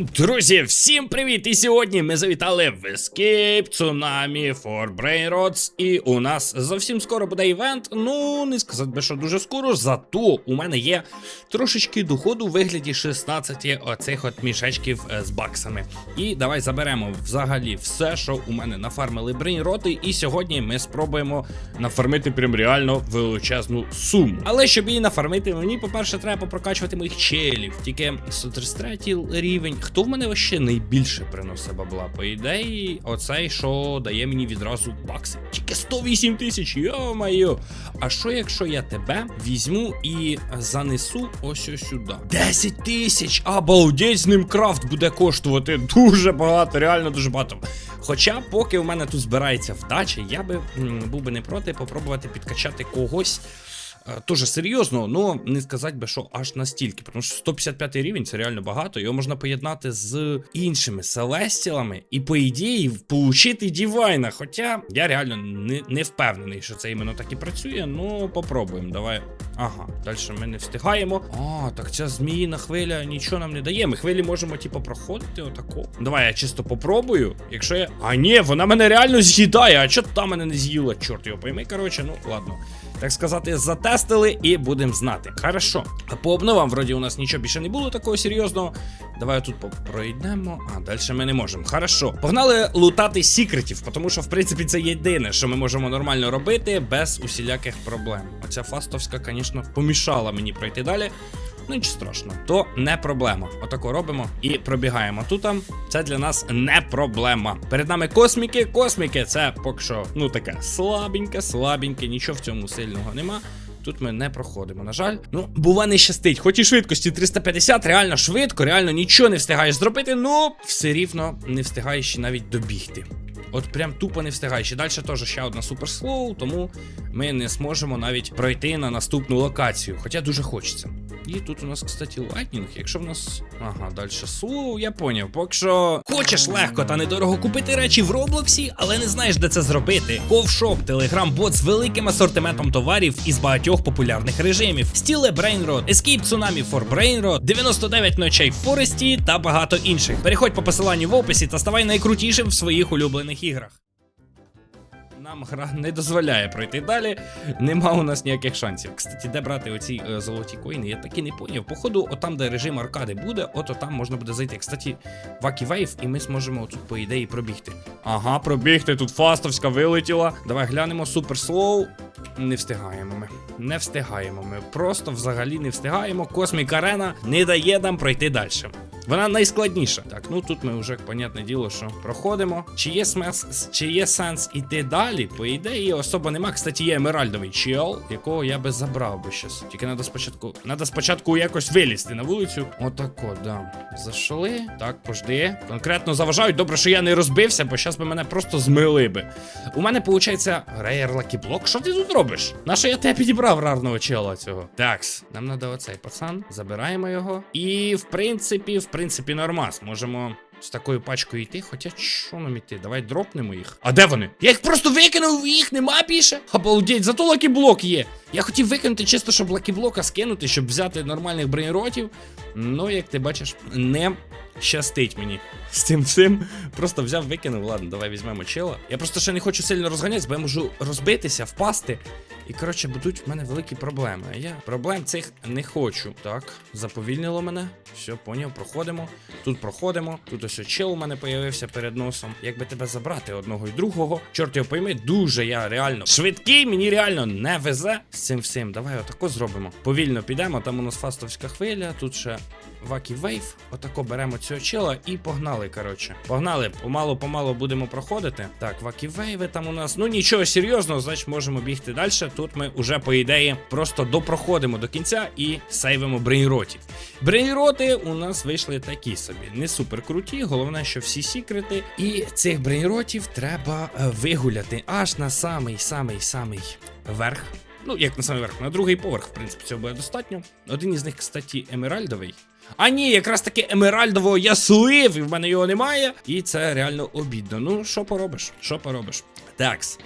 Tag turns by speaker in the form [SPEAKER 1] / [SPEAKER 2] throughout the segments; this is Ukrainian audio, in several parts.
[SPEAKER 1] Друзі, всім привіт! І сьогодні ми завітали в Escape Tsunami for Brainrots. І у нас зовсім скоро буде івент. Ну, не сказати би, що дуже скоро, зато у мене є трошечки доходу у вигляді 16 оцих от мішечків е, з баксами. І давай заберемо взагалі все, що у мене нафармили брейнроти. І сьогодні ми спробуємо нафармити прям реально величезну суму. Але щоб її нафармити, мені, по-перше, треба прокачувати моїх челів. Тільки 133 рівень. Хто в мене вообще найбільше приносить бабла? По ідеї, оцей, що дає мені відразу бакси. Тільки 108 тисяч, йо-моє. А що якщо я тебе візьму і занесу ось ось сюди? 10 тисяч! Обалдеть, з ним крафт буде коштувати дуже багато, реально дуже багато. Хоча, поки у мене тут збирається вдача, я би м, був би не проти попробувати підкачати когось. Е, Тоже серйозно, ну не сказати би, що аж настільки. Тому що 155 рівень це реально багато. Його можна поєднати з іншими селестілами і, по ідеї, получити дівайна. Хоча я реально не, не впевнений, що це іменно так і працює. Ну, попробуємо. Давай. Ага, далі ми не встигаємо. А, так ця зміїна хвиля нічого нам не дає. Ми хвилі можемо, типу, проходити отако. Давай я чисто попробую. Якщо я. А ні, вона мене реально з'їдає. А чого та мене не з'їла? Чорт його пойми. Коротше, ну ладно. Так сказати, затестили і будемо знати. Хорошо. По обновам, вроді, у нас нічого більше не було такого серйозного. Давай тут пройдемо. А, далі ми не можемо. Хорошо. Погнали лутати сікретів, тому що, в принципі, це єдине, що ми можемо нормально робити без усіляких проблем. Оця фастовська, звісно, помішала мені пройти далі. Ну нічого страшного, то не проблема. Отако робимо і пробігаємо. Тут це для нас не проблема. Перед нами косміки. Косміки це поки що, ну таке слабеньке, слабеньке, нічого в цьому сильного нема. Тут ми не проходимо, на жаль. Ну, бува не щастить. Хоч і швидкості 350, реально швидко, реально нічого не встигаєш зробити, ну все рівно не встигаєш навіть добігти. От прям тупо не встигаєш. І далі теж ще одна суперслоу, тому ми не зможемо навіть пройти на наступну локацію. Хоча дуже хочеться. І тут у нас, кстати, лайтнінг. Якщо в нас. Ага, далі слоу, я поняв. Поки що хочеш легко та недорого купити речі в Роблоксі, але не знаєш, де це зробити. Ковшоп, телеграм-бот з великим асортиментом товарів із багатьох популярних режимів: Стіле Brainrot, Escape Tsunami for Brainrot, 99 ночей в Форесті та багато інших. Переходь по посиланню в описі та ставай найкрутішим в своїх улюблених іграх. Нам гра не дозволяє пройти далі. Нема у нас ніяких шансів. Кстати, де брати оці е, золоті коїни, я так і не поняв. Походу, отам, де режим аркади буде, ото там можна буде зайти. Кстати, Вакі Вейв, і ми зможемо тут, по ідеї, пробігти. Ага, пробігти. Тут фастовська вилетіла. Давай глянемо супер слоу. Не встигаємо ми. Не встигаємо ми. Просто взагалі не встигаємо. Космік Арена не дає нам пройти далі. Вона найскладніша. Так, ну тут ми вже, понятне діло, що проходимо. Чи є смес, чи є сенс іти далі? По ідеї, особо нема. Кстати, є емеральдовий чел, якого я би забрав би щас. Тільки треба спочатку. Треба спочатку якось вилізти на вулицю. Отако, да. Зайшли. Так, пожди. Конкретно заважають. Добре, що я не розбився, бо зараз би мене просто змили би. У мене виходить рейер лакіблок. Що ти тут робиш? Нащо я тебе підібрав рарного чела цього? Такс, нам треба оцей пацан. Забираємо його. І в принципі, в принципі, нормас. Можемо. З такою пачкою йти, хоча що нам іти? Давай дропнемо їх. А де вони? Я їх просто викинув, їх нема більше. Обалдеть, зато лакіблок є. Я хотів викинути чисто, щоб лакіблока скинути, щоб взяти нормальних брейнротів. Ну, як ти бачиш, не щастить мені з цим всім. Просто взяв, викинув. Ладно, давай візьмемо чела. Я просто ще не хочу сильно розганятися, бо я можу розбитися, впасти. І, коротше, будуть в мене великі проблеми. А я проблем цих не хочу. Так, заповільнило мене. Все, поняв, проходимо. Тут проходимо. Тут ось чел у мене появився перед носом. Якби тебе забрати одного і другого. Чорт його пойми, дуже я реально швидкий, мені реально не везе цим всім. Давай отако зробимо. Повільно підемо, там у нас фастовська хвиля, тут ще Вакі Вейв. Отако беремо цього чела і погнали, коротше. Погнали, помалу-помалу будемо проходити. Так, Вакі Вейви там у нас. Ну нічого серйозного, значить можемо бігти далі. Тут ми уже, по ідеї, просто допроходимо до кінця і сейвимо брейнротів. Брейнроти у нас вийшли такі собі. Не супер круті. Головне, що всі секрети. І цих брейнротів треба е, вигуляти аж на самий самий самий верх. Ну, як на самий верх, на другий поверх, в принципі, цього буде достатньо. Один із них, кстати, емеральдовий. А ні, якраз таки емеральдового я слив, і в мене його немає. І це реально обідно. Ну, що поробиш? Що поробиш? Такс.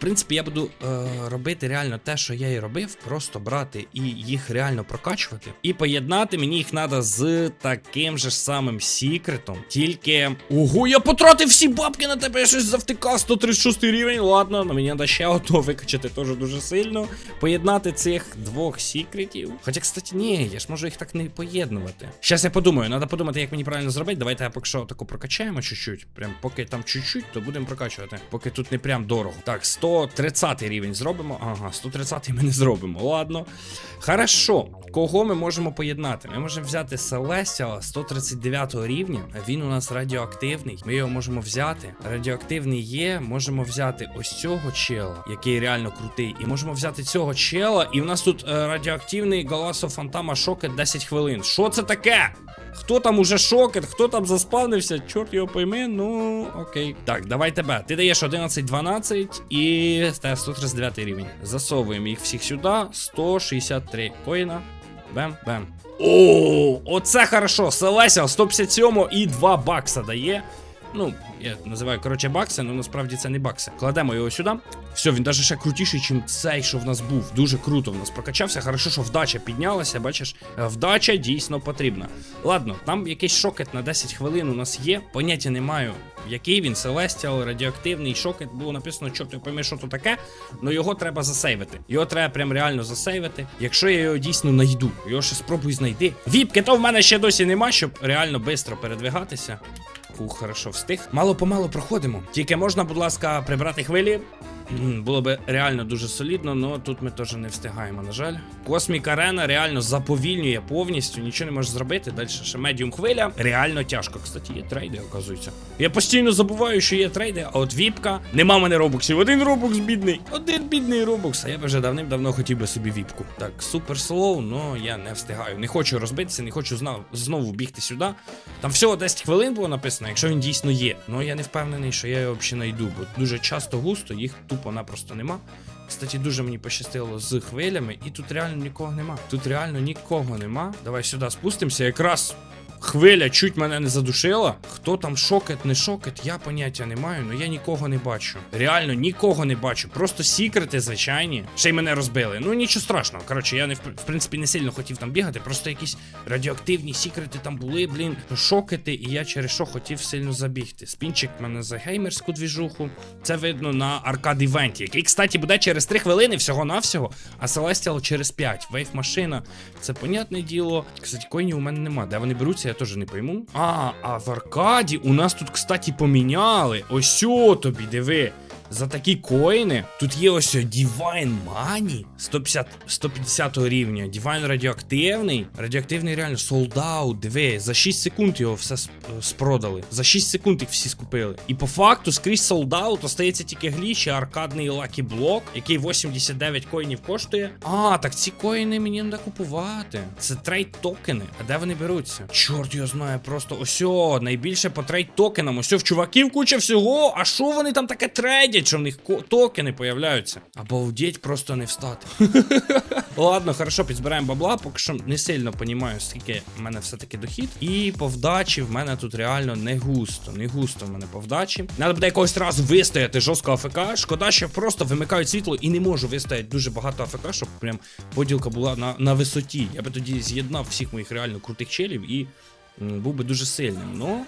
[SPEAKER 1] Принципі, я буду е, робити реально те, що я і робив, просто брати і їх реально прокачувати. І поєднати мені їх треба з таким же самим секретом. Тільки. Ого, я потратив всі бабки на тебе, я щось завтикав. 136 рівень. Ладно, на мені треба ще одного викачати теж дуже сильно. Поєднати цих двох секретів. Хоча, кстати, ні, я ж можу їх так не поєднувати. Щас я подумаю, треба подумати, як мені правильно зробити. Давайте я поки що таку прокачаємо чуть-чуть. Прям поки там чуть-чуть, то будемо прокачувати. Поки тут не прям дорого. Так, 130 рівень зробимо. Ага, 130 ми не зробимо. Ладно. Хорошо. Кого ми можемо поєднати? Ми можемо взяти Селестіала 139 рівня. Він у нас радіоактивний. Ми його можемо взяти. Радіоактивний є. Можемо взяти ось цього чела, який реально крутий. І можемо взяти цього чела. І в нас тут е, радіоактивний Галасо Фантама Шокет 10 хвилин. Що це таке? Хто там уже шокет, хто там заспавнився, чорт його пойми, ну окей. Так, давай тебе. Ти даєш 11-12 і те 139 рівень. Засовуємо їх всіх сюди. 163 коїна. Бем, бем. О, оце хорошо. Селеся 157 і 2 бакса дає. Ну, я називаю коротше бакси, але насправді це не бакси. Кладемо його сюди. Все, він навіть ще крутіший, ніж цей, що в нас був. Дуже круто в нас прокачався. Хорошо, що вдача піднялася. Бачиш, Е, вдача дійсно потрібна. Ладно, там якийсь шокет на 10 хвилин у нас є. Поняття не маю, який він, Селестіал, радіоактивний шокет. Було написано, чорт його пойми, що то таке. але його треба засейвити. Його треба прям реально засейвити. Якщо я його дійсно знайду, його ще спробуй знайти. Віпки, то в мене ще досі нема, щоб реально швидко передвигатися. Фух, хорошо, встиг. Мало помалу проходимо. Тільки можна, будь ласка, прибрати хвилі. Було би реально дуже солідно, але тут ми теж не встигаємо, на жаль. Космік Арена реально заповільнює повністю, нічого не можеш зробити. Далі ще медіум хвиля. Реально тяжко. Кстати, є трейди, оказується. Я постійно забуваю, що є трейди, а от віпка. Нема мене робоксів. Один робокс бідний. Один бідний робокс. А я б вже давним-давно хотів би собі віпку. Так, супер слоу, но я не встигаю. Не хочу розбитися, не хочу знов, знову бігти сюди. Там всього 10 хвилин було написано, якщо він дійсно є. Ну я не впевнений, що я його взагалі знайду, бо дуже часто густо їх тупо-напросто нема. Кстати, дуже мені пощастило з хвилями, і тут реально нікого нема. Тут реально нікого нема. Давай сюди спустимося. Якраз хвиля чуть мене не задушила. Хто там шокет, не шокет, я поняття не маю, але я нікого не бачу. Реально нікого не бачу. Просто секрети звичайні. Ще й мене розбили. Ну нічого страшного. Коротше, я не в принципі не сильно хотів там бігати. Просто якісь радіоактивні секрети там були, блін, шокети, і я через що хотів сильно забігти. Спінчик мене за геймерську двіжуху. Це видно на аркад івенті, який, кстати, буде через 3 хвилини всього-навсього, а Celestial через 5. Вейв машина. Це понятне діло. Кстати, коїнів у мене нема. Де вони беруться, я теж не пойму. А, а в аркаді у нас тут, кстати, поміняли. Ось тобі, диви. За такі коїни тут є ось Divine Money 150, 150 рівня. Divine радіоактивний. Радіоактивний реально солдат. Диви, за 6 секунд його все спродали. За 6 секунд їх всі скупили. І по факту скрізь солдат остається тільки гліч і аркадний лакі блок, який 89 коїнів коштує. А, так ці коїни мені треба купувати. Це трейд токени. А де вони беруться? Чорт його знає, просто ось найбільше по трейд токенам. Ось в чуваків куча всього. А що вони там таке трейдять, що в них токени появляються? Обалдеть, просто не встати. Ладно, хорошо, підзбираємо бабла, поки що не сильно понімаю, скільки в мене все-таки дохід. І по вдачі в мене тут реально не густо. Не густо в мене по вдачі. Надо буде якогось разу вистояти жорстко АФК. Шкода, що просто вимикають світло і не можу вистояти дуже багато АФК, щоб прям поділка була на, на висоті. Я би тоді з'єднав всіх моїх реально крутих челів і був би дуже сильним. Ну,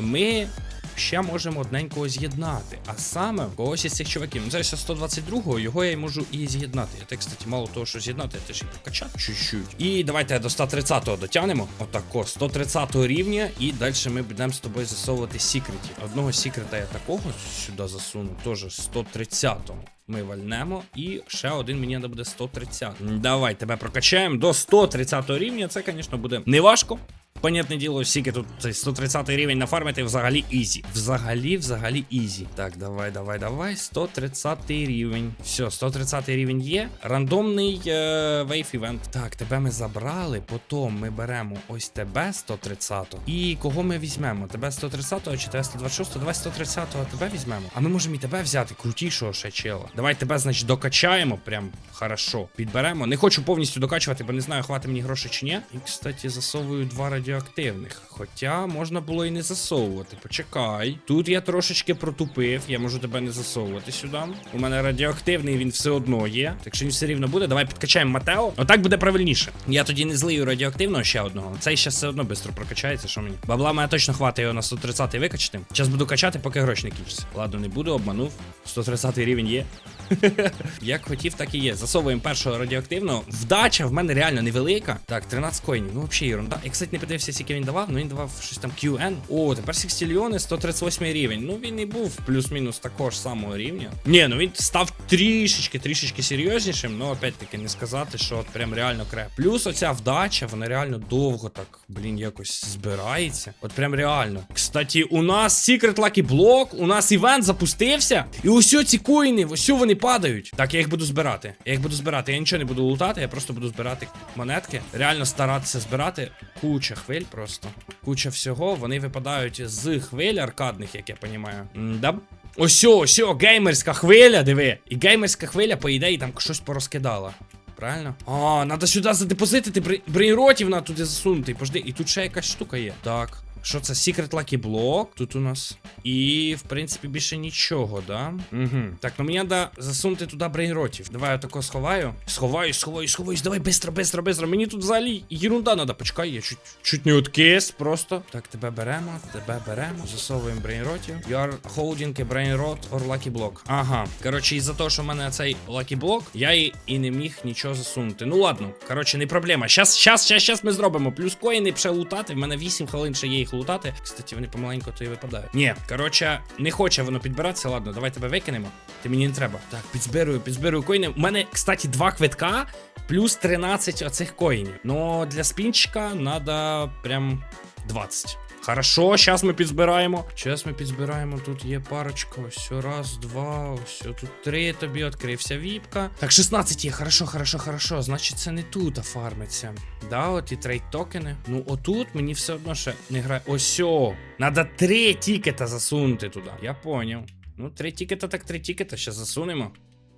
[SPEAKER 1] ми ще можемо одненького з'єднати. А саме когось із цих чуваків. Ну, це 122-го, його я й можу і з'єднати. Я так, кстати, мало того, що з'єднати, я теж і прокачати чуть-чуть. І давайте до 130-го дотягнемо. Отако, 130-го рівня, і далі ми будемо з тобою засовувати секретів. Одного секрета я такого сюди засуну, теж 130-го. Ми вальнемо, і ще один мені треба буде 130. Давай тебе прокачаємо до 130 рівня. Це, звісно, буде неважко. Понятне діло, скільки тут цей 130 рівень нафармити взагалі ізі. Взагалі, взагалі ізі. Так, давай, давай, давай. 130 рівень. Все, 130 рівень є. Рандомний е, вейв івент. Так, тебе ми забрали. Потім ми беремо ось тебе 130. І кого ми візьмемо? Тебе 130 чи тебе 126? Давай 130 тебе візьмемо. А ми можемо і тебе взяти, крутішого ще чела. Давай тебе, значить, докачаємо. Прям хорошо. Підберемо. Не хочу повністю докачувати, бо не знаю, хватить мені грошей чи ні. І, кстати, засовую два радіо. Радіоактивних. Хоча можна було і не засовувати. Почекай. Тут я трошечки протупив, я можу тебе не засовувати сюди. У мене радіоактивний, він все одно є. Так що він все рівно буде. Давай підкачаємо Матео. Отак буде правильніше. Я тоді не злию радіоактивного ще одного. Цей ще все одно швидко прокачається, що мені. Бабла мене точно хватить його на 130 викачати. Зараз буду качати, поки гроші не кінчаться. Ладно, не буду, обманув. 130 рівень є. Як хотів, так і є. Засовуємо першого радіоактивного. Вдача в мене реально невелика. Так, 13 коїнів. Ну, взагалі, ерунда. Я, кстати, не подивився, скільки він давав, ну він давав щось там QN. О, тепер Сікстільйони 138 рівень. Ну він і був плюс-мінус такого ж самого рівня. Ні, ну він став трішечки, трішечки серйознішим. Ну, опять-таки, не сказати, що от прям реально креп. Плюс оця вдача, вона реально довго так, блін, якось збирається. От прям реально. Кстати, у нас Secret Lucky Block, у нас івент запустився. І ось ці коїни, ось вони падають. Так, я їх буду збирати. Я їх буду збирати. Я нічого не буду лутати, я просто буду збирати монетки. Реально старатися збирати. Куча хвиль просто. Куча всього. Вони випадають з хвиль аркадних, як я розумію. Да? Ось, ось, геймерська хвиля, диви. І геймерська хвиля, по ідеї, там щось порозкидала. Правильно? А, треба сюди задепозитити бри- брейнротів на туди засунути. Пожди, і тут ще якась штука є. Так. Що це? Secret Lucky Block тут у нас. І, в принципі, більше нічого, да? Угу. Так, ну мені треба засунути туди брейнротів. Давай я тако сховаю. Сховаюсь, сховаюсь, сховаюсь. Давай бистро, бистро, бистро. Мені тут взагалі ерунда треба. Почекай, я чуть, чуть не откис просто. Так, тебе беремо, тебе беремо. Засовуємо брейнротів. You are holding a brain rot or lucky block. Ага. Коротше, із-за того, що в мене цей lucky block, я і, і не міг нічого засунути. Ну ладно, коротше, не проблема. Щас, щас, щас, щас ми зробимо. Плюс коїни ще лутати. В мене 8 хвилин ще є їх лутати. Кстати, вони помаленьку то і випадають. Ні, коротше, не хоче воно підбиратися. Ладно, давай тебе викинемо. Ти мені не треба. Так, підзбирую, підзбирую коїни. У мене, кстати, два квитка. Плюс 13 оцих коїнів. Ну, для спінчика треба прям 20. Хорошо, зараз ми підзбираємо. Зараз ми підзбираємо. Тут є парочка. Ось раз, два, ось тут три. Тобі відкрився віпка. Так, 16 є. Хорошо, хорошо, хорошо. Значить, це не тут фармиться. Да, от і трейд токени. Ну, отут мені все одно ще не грає. Ось. о. Надо три тікета засунути туди. Я поняв. Ну, три тікета, так три тікета. Ще засунемо.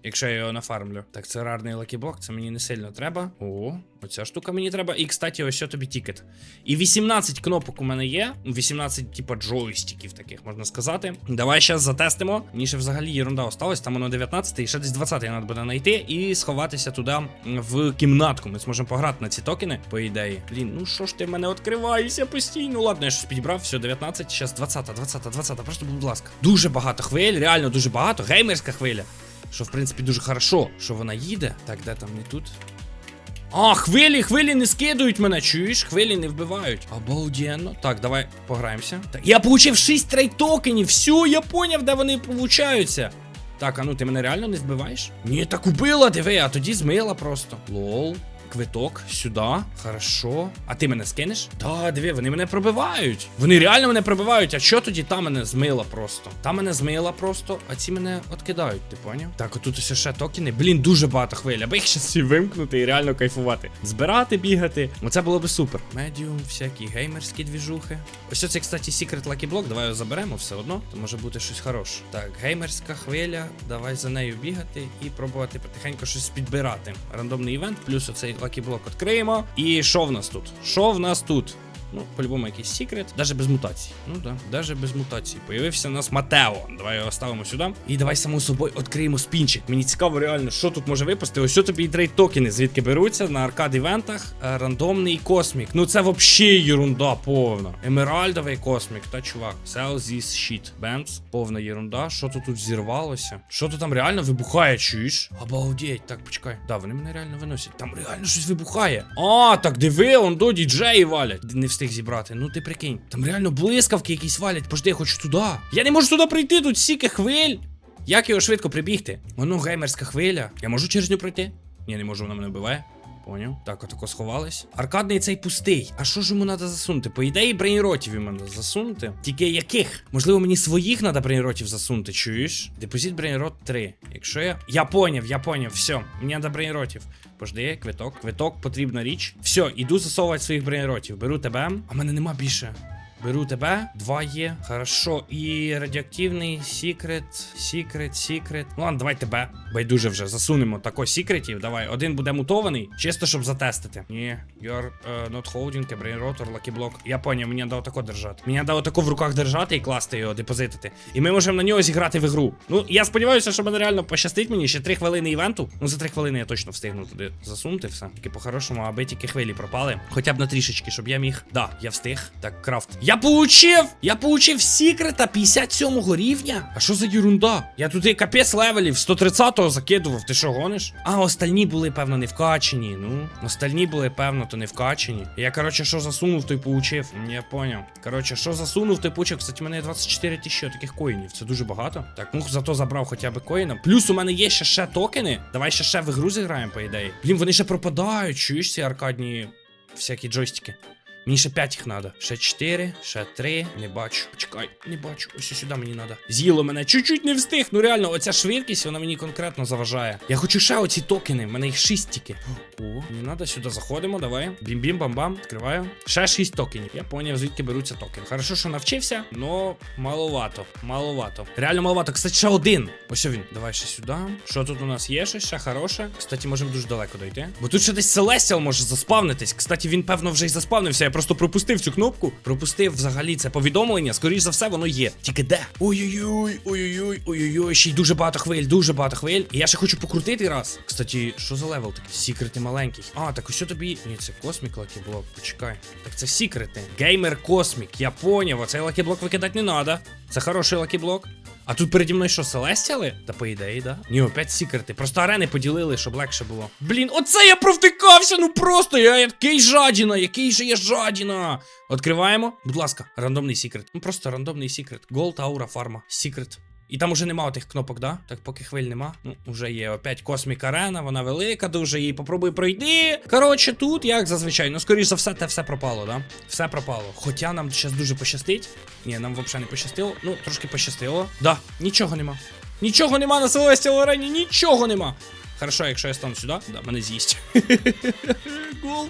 [SPEAKER 1] Якщо я його нафармлю. Так, це рарний лакіблок, це мені не сильно треба. О, оця штука мені треба. І, кстати, ось що тобі тікет. І 18 кнопок у мене є. 18, типа, джойстиків таких, можна сказати. Давай зараз затестимо. Мені ще взагалі ерунда осталась. Там воно 19 і ще десь 20 треба буде знайти і сховатися туди в кімнатку. Ми зможемо пограти на ці токени, по ідеї. Блін, ну що ж ти в мене відкриваєшся постійно? Ладно, я щось підібрав, все, 19, зараз 20, 20, 20. Просто, будь ласка. Дуже багато хвиль, реально дуже багато. Геймерська хвиля. Що, в принципі, дуже хорошо, що вона їде. Так, де там не тут? А, хвилі, хвилі не скидують мене, чуєш? Хвилі не вбивають. Обалденно. Так, давай пограємося. Так, я получив 6 трейд токенів. Все, я поняв, де вони получаються. Так, а ну ти мене реально не вбиваєш? Ні, так убила, диви, а тоді змила просто. Лол. Квиток сюди. Хорошо. А ти мене скинеш? Да, диви, вони мене пробивають. Вони реально мене пробивають. А що тоді та мене змила просто? Та мене змила просто, а ці мене откидають, ти поняв? Так, отут ось ще токени. Блін, дуже багато хвиль. Аби їх щас всі вимкнути і реально кайфувати. Збирати, бігати. Оце було би супер. Медіум, всякі геймерські двіжухи. Ось це, кстати, Secret Lucky Block. Давай його заберемо все одно. То може бути щось хороше. Так, геймерська хвиля. Давай за нею бігати і пробувати потихеньку щось підбирати. Рандомний івент, плюс оцей Block відкриємо. І що в нас тут? Що в нас тут? Ну, по-любому якийсь секрет, даже без мутацій. Ну да, даже без мутацій. Появився у нас Матео. Давай його ставимо сюди. І давай само собою відкриємо спінчик. Мені цікаво, реально, що тут може випасти. Ось тобі і трейд токени, звідки беруться на аркад івентах. Е, Рандомний космік. Ну це взагалі ерунда повна. Емеральдовий космік, та чувак. Sell this shit. Бемс. Повна ерунда. Що тут тут зірвалося? Що тут там реально вибухає, чуєш? Обалдеть. Так, почекай. Да, вони мене реально виносять. Там реально щось вибухає. А, так диви, он до діджеї валять. Не встиг зібрати. Ну ти прикинь. Там реально блискавки якісь валять. Пожди, я хочу туди. Я не можу туди прийти, тут стільки хвиль. Як його швидко прибігти? Воно геймерська хвиля. Я можу через нього пройти? Ні, не можу, вона мене вбиває. Поняв. Так, отако сховались. Аркадний цей пустий. А що ж йому треба засунути? По ідеї, брейнротів йому треба засунути. Тільки яких? Можливо, мені своїх треба брейнротів засунути, чуєш? Депозит брейнрот 3. Якщо я. Я поняв, я поняв, все. Мені треба брейнротів. Пожди, квиток. Квиток, потрібна річ. Все, іду засовувати своїх брейнротів. Беру тебе. А мене нема більше. Беру тебе. Два є. Хорошо. І радіоактивний секрет, секрет, секрет. Ну ладно, давай тебе. Байдуже вже засунемо тако секретів. Давай. Один буде мутований, чисто щоб затестити. Ні, you're uh, not holding a brain rot or lucky block. Я поняв, мені треба тако держати. Мені треба тако в руках держати і класти його, депозитити. І ми можемо на нього зіграти в ігру. Ну, я сподіваюся, що мене реально пощастить мені ще 3 хвилини івенту. Ну, за 3 хвилини я точно встигну туди засунути все. Тільки по-хорошому, аби тільки хвилі пропали. Хоча б на трішечки, щоб я міг. Да, я встиг. Так, крафт. Я получив! Я получив секрета 57 рівня. А що за ерунда? Я туди капець левелів 130-го закидував. Ти що гониш? А, остальні були, певно, не вкачені. Ну, остальні були, певно, то не вкачені. Я, коротше, що засунув, то й получив. Я поняв. Коротше, що засунув, то й получив. Кстати, у мене є 24 тисячі таких коїнів. Це дуже багато. Так, ну зато забрав хоча б коїна. Плюс у мене є ще ще токени. Давай ще ще в ігру зіграємо, по ідеї. Блін, вони ще пропадають. Чуєш ці аркадні всякі джойстики. Мені ще 5 їх надо. Ще 4, ще 3. Не бачу. Почекай, не бачу. Ось сюди мені надо. З'їло мене. Чуть-чуть не встиг. Ну реально, оця швидкість, вона мені конкретно заважає. Я хочу ще оці токени. В мене їх 6 тільки. О, не надо сюди заходимо. Давай. Бім-бім, бам-бам. Відкриваю. Ще 6 токенів. Я поняв, звідки беруться токени. Хорошо, що навчився, но маловато. Маловато. Реально маловато. Кстати, ще один. Ось він. Давай ще сюди. Що тут у нас є? Щось ще хороше. Кстати, можемо дуже далеко дойти. Бо тут ще десь Селестіал може заспавнитись. Кстати, він, певно, вже й заспавнився. Просто пропустив цю кнопку. Пропустив взагалі це повідомлення. Скоріш за все, воно є. Тільки де? Ой-ой-ой, ой-ой-ой, ой-ой-ой. Ще й дуже багато хвиль, дуже багато хвиль. І я ще хочу покрутити раз. Кстати, що за левел такий? Секрети маленький. А, так ось тобі. Ні, це космік лакіблок. Почекай. Так це секрети. Геймер космік. Я поняв. Оцей лакіблок викидати не треба. Це хороший лакіблок. А тут переді мною що, селестіали? Та по ідеї, да? Ні, опять секрети. Просто арени поділили, щоб легше було. Блін, оце я провтикався, ну просто я який жадіна, який же я жадіна. Відкриваємо. Будь ласка, рандомний секрет. Ну просто рандомний секрет. Голд, аура, фарма. Секрет. І там уже нема тих кнопок, да? Так, поки хвиль нема. Ну, вже є опять космік арена, вона велика, дуже її попробуй пройти. Коротше, тут, як зазвичай, ну скоріш за все, те все пропало, да? Все пропало. Хоча нам зараз дуже пощастить. Ні, нам взагалі не пощастило. Ну, трошки пощастило. Да, нічого нема. Нічого нема на Celestial арені, нічого нема. Хорошо, якщо я стану сюди, да, мене з'їсть.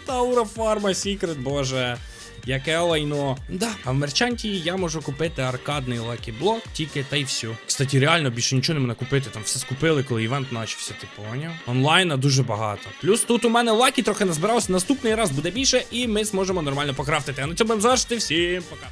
[SPEAKER 1] Aura Pharma Secret, боже. Яке лайно. Да, а в мерчанті я можу купити аркадний лакі-блок, тільки та й все. Кстати, реально більше нічого не можна купити. Там все скупили, коли івент почався, ти поняв? Онлайна дуже багато. Плюс тут у мене лакі трохи назбиралося. Наступний раз буде більше, і ми зможемо нормально покрафтити. А на цьому будемо завершити. Всім пока.